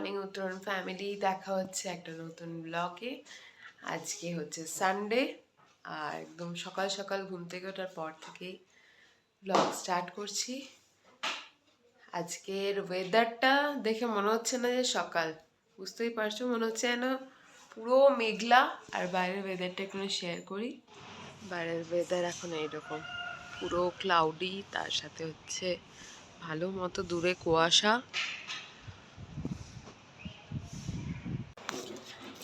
Morning উত্তরণ family, দেখা হচ্ছে একটা নতুন ব্লগে। আজকে হচ্ছে সানডে আর একদম সকাল সকাল ঘুম থেকে ওঠার পর থেকেই ব্লগ স্টার্ট করছি। আজকের ওয়েদারটা দেখে মনে হচ্ছে না যে সকাল। বুঝতেই পারছ, মনে হচ্ছে যেন পুরো মেঘলা। আর বাইরের ওয়েদারটা একটু শেয়ার করি। বাইরের ওয়েদার এখন এইরকম। পুরো ক্লাউডি তার সাথে হচ্ছে ভালো মতো দূরে কুয়াশা।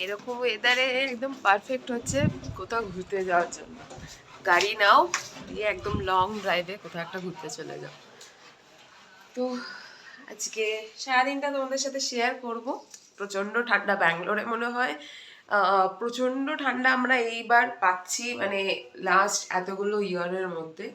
এরকম ওয়েদারে একদম পারফেক্ট হচ্ছে কোথাও ঘুরতে যাওয়ার জন্য। গাড়ি নাও, দিয়ে একদম লং ড্রাইভে কোথাও একটা ঘুরতে চলে যাও। তো আজকে সারাদিনটা তোমাদের সাথে শেয়ার করব। প্রচণ্ড ঠান্ডা ব্যাঙ্গালোরে মনে হয়। প্রচণ্ড ঠান্ডা আমরা এইবার পাচ্ছি মানে লাস্ট এতগুলো ইয়ারের মধ্যে।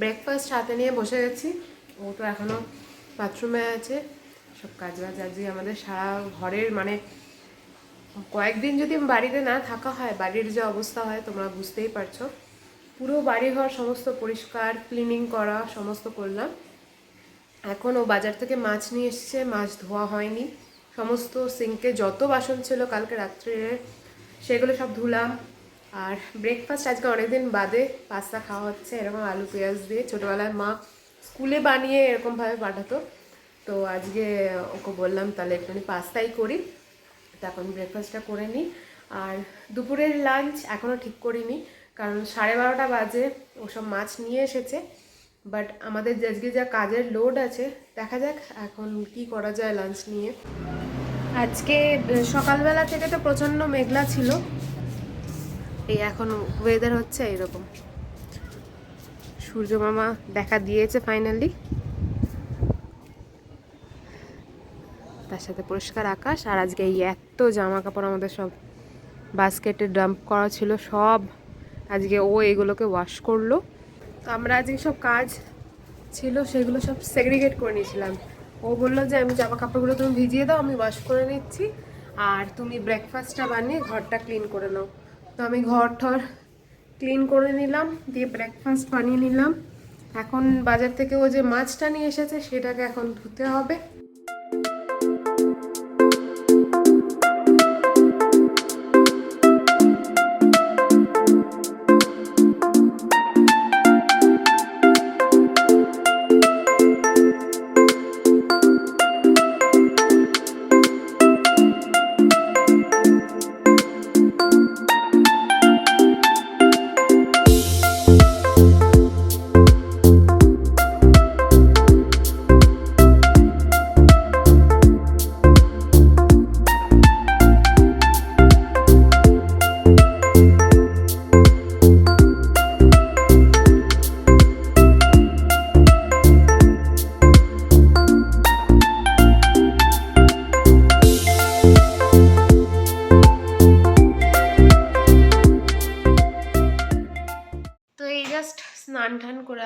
ব্রেকফাস্ট হাতে নিয়ে বসে গেছি। ও তো এখনও বাথরুমে আছে। সব কাজ বাজ আজকে আমাদের সারা ঘরের মানে কয়েকদিন যদি বাড়িতে না থাকা হয়, বাড়ির যে অবস্থা হয়, তোমরা বুঝতেই পারছ। পুরো বাড়িঘর সমস্ত পরিষ্কার ক্লিনিং করা, সমস্ত করলাম। এখন ও বাজার থেকে মাছ নিয়ে এসেছে, মাছ ধোয়া হয়নি। সমস্ত সিঙ্কে যত বাসন ছিল কালকে রাত্রে, সেগুলো সব ধুলাম। আর ব্রেকফাস্ট আজকে অনেকদিন বাদে পাস্তা খাওয়া হচ্ছে, এরকম আলু পেঁয়াজ দিয়ে। ছোটোবেলায় মা স্কুলে বানিয়ে এরকমভাবে পাঠাতো। তো আজকে ওকে বললাম, তাহলে একটুখানি পাস্তাই করি। তখন ব্রেকফাস্টটা করে নিই। আর দুপুরের লাঞ্চ এখনও ঠিক করিনি, কারণ সাড়ে বারোটা বাজে, ওসব মাছ নিয়ে এসেছে। বাট আমাদের আজকে যা কাজের লোড আছে, দেখা যাক এখন কি করা যায় লাঞ্চ নিয়ে। আজকে সকালবেলা থেকে তো প্রচণ্ড মেঘলা ছিল। এই এখন ওয়েদার হচ্ছে এইরকম সূর্য মামা দেখা দিয়েছে ফাইনালি তার সাথে পরিষ্কার আকাশ, আর আজকে এই এত জামা কাপড় আমাদের সব বাস্কেটে ডাম্প করা ছিল, সব। আজকে ও এগুলোকে ওয়াশ করল। তো আমরা আজকে সব কাজ ছিল, সেগুলো সব সেগ্রিগেট করে নিয়েছিলাম। ও বলল যে, আমি জামা কাপড়গুলো তুমি ভিজিয়ে দাও, আমি ওয়াশ করে নিচ্ছি। আর তুমি ব্রেকফাস্টটা বানিয়ে ঘরটা ক্লিন করে নাও। তো আমি ঘর ঠর ক্লিন করে নিলাম, দিয়ে ব্রেকফাস্ট বানিয়ে নিলাম। এখন বাজার থেকে ও যে মাছটা নিয়ে এসেছে, সেটাকে এখন ধুতে হবে।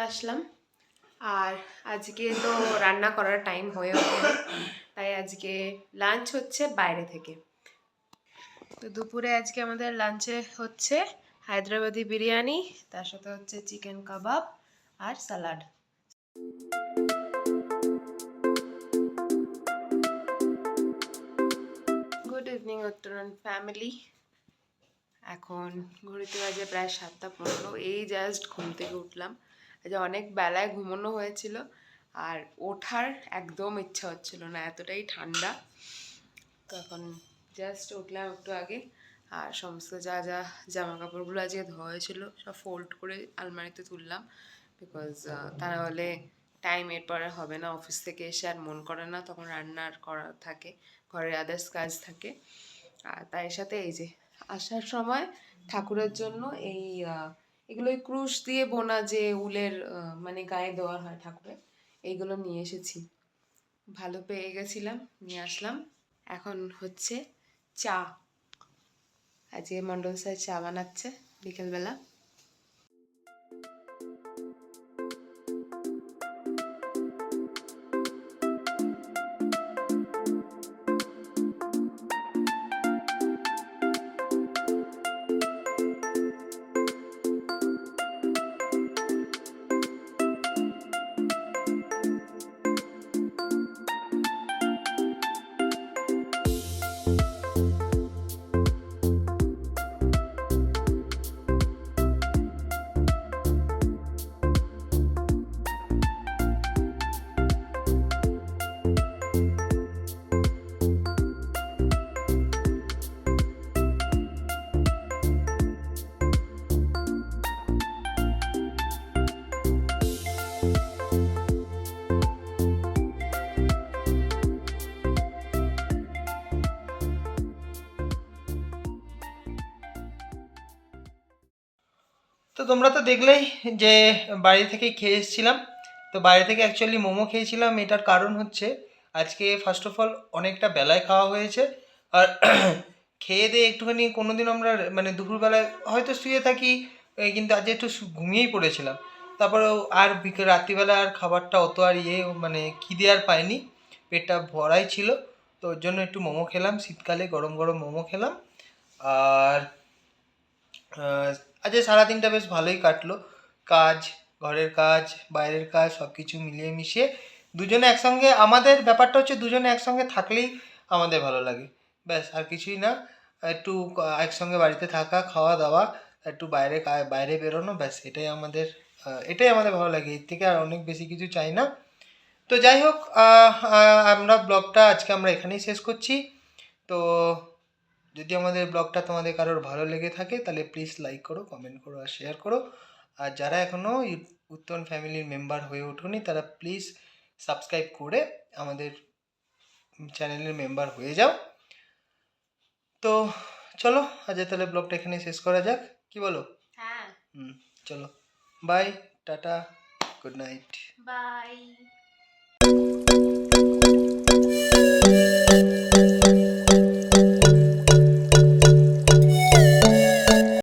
আসলাম। আর আজকে তো রান্না করার টাইম হয়ে ওঠে তাই আজকে লাঞ্চ হচ্ছে বাইরে থেকে। তো দুপুরে আজকে আমাদের লাঞ্চে হচ্ছে হায়দ্রাবাদি বিরিয়ানি, তার সাথে হচ্ছে চিকেন কাবাব আর salad good evening Uttaran family এখন ঘড়িতে বাজে প্রায় সাতটা পনেরো, এই জাস্ট ঘুম থেকে উঠলাম। আজ অনেক বেলায় ঘুমানো হয়েছিল আর ওঠার একদম ইচ্ছা হচ্ছিল না, এতটাই ঠান্ডা। তো এখন জাস্ট উঠলাম একটু আগে আর সমস্ত যা যা জামা কাপড়গুলো আজকে ধোয়া হয়েছিল সব ফোল্ড করে আলমারিতে তুললাম বিকজ তা হলে টাইম এরপরে হবে না অফিস থেকে এসে আর মন করে না, তখন রান্নার করা থাকে, ঘরের আদার্স কাজ থাকে। আর তার সাথে এই যে আসার সময় ঠাকুরের জন্য এই এগুলো ক্রুশ দিয়ে বোনা যে উলের মানে গায়ে দেওয়া হয় ঠাকুরের, এইগুলো নিয়ে এসেছি। ভালো পেয়ে গেছিলাম, নিয়ে আসলাম। এখন হচ্ছে চা। আজকে মন্ডল স্যার চা বানাচ্ছে বিকেলবেলা। তো তোমরা তো দেখলেই যে বাড়ি থেকে খেয়ে এসেছিলাম। তো বাইরে থেকে অ্যাকচুয়ালি মোমো খেয়েছিলাম, এটার কারণ হচ্ছে আজকে ফার্স্ট অফ অল অনেকটা বেলায় খাওয়া হয়েছে। আর খেয়ে দিয়ে একটুখানি কোনো দিন আমরা মানে দুপুরবেলায় হয়তো শুয়ে থাকি কিন্তু আজ একটু ঘুমিয়েই পড়েছিলাম। তারপরেও আর বিকেল রাত্রিবেলা আর খাবারটা অত আর ইয়ে মানে খিদে আর পাইনি, পেটটা ভরাই ছিল। তো ওর জন্য একটু মোমো খেলাম, শীতকালে গরম গরম মোমো খেলাম। আর আহ, আজকে সারাদিনটা বেশ ভালোই কাটলো। কাজ ঘরের কাজ বাইরের কাজ সব কিছু মিলিয়ে মিশিয়ে দুজনে একসঙ্গে আমাদের ব্যাপারটা হচ্ছে দুজনে একসঙ্গে থাকলেই আমাদের ভালো লাগে। ব্যাস আর কিছুই না। একটু একসঙ্গে বাড়িতে থাকা খাওয়া দাওয়া একটু বাইরে বাইরে বেরোনো ব্যাস এটাই আমাদের এটাই আমাদের ভালো লাগে। এর থেকে আর অনেক বেশি কিছু চাই না। তো যাই হোক আমরা ব্লগটা আজকে আমরা এখানেই শেষ করছি। তো যদি আমাদের ব্লগটা তোমাদের কারোর ভালো লেগে থাকে তাহলে প্লিজ লাইক করো কমেন্ট করো আর শেয়ার করো। আর যারা এখনও উত্তন ফ্যামিলির মেম্বার হয়ে ওঠোনি তারা প্লিজ সাবস্ক্রাইব করে আমাদের চ্যানেলের মেম্বার হয়ে যাও। তো চলো আজ তাহলে ব্লগটা এখানে শেষ করা যাক। কি বলো? হ্যাঁ। হুম চলো। Bye tata good night bye